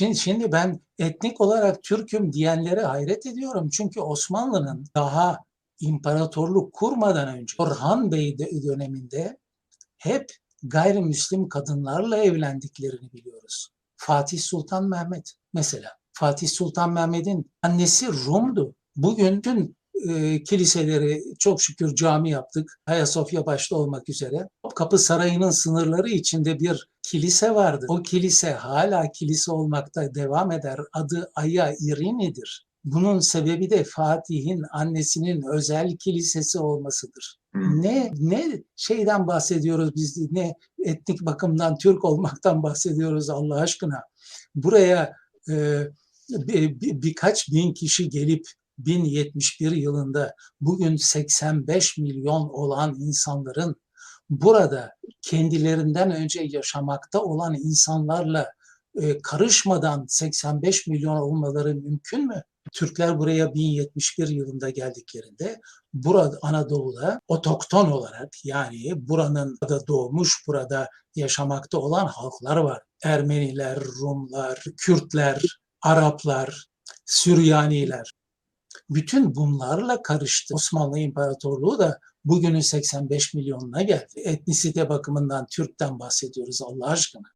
Şimdi, şimdi ben etnik olarak Türk'üm diyenlere hayret ediyorum. Çünkü Osmanlı'nın daha imparatorluk kurmadan önce Orhan Bey de- döneminde hep gayrimüslim kadınlarla evlendiklerini biliyoruz. Fatih Sultan Mehmet mesela. Fatih Sultan Mehmet'in annesi Rum'du. Bugün tüm e, kiliseleri çok şükür cami yaptık. Ayasofya başta olmak üzere. Kapı Sarayı'nın sınırları içinde bir kilise vardı. O kilise hala kilise olmakta devam eder. Adı Aya İrini'dir. Bunun sebebi de Fatih'in annesinin özel kilisesi olmasıdır. Hmm. Ne ne şeyden bahsediyoruz biz ne etnik bakımdan Türk olmaktan bahsediyoruz Allah aşkına. Buraya e, bir- bir- birkaç bin kişi gelip 1071 yılında bugün 85 milyon olan insanların burada kendilerinden önce yaşamakta olan insanlarla e, karışmadan 85 milyon olmaları mümkün mü? Türkler buraya 1071 yılında geldiklerinde burada Anadolu'da otokton olarak yani buranın da doğmuş burada yaşamakta olan halklar var. Ermeniler, Rumlar, Kürtler, Araplar, Süryaniler. Bütün bunlarla karıştı. Osmanlı İmparatorluğu da bugünün 85 milyonuna geldi. Etnisite bakımından Türk'ten bahsediyoruz Allah aşkına.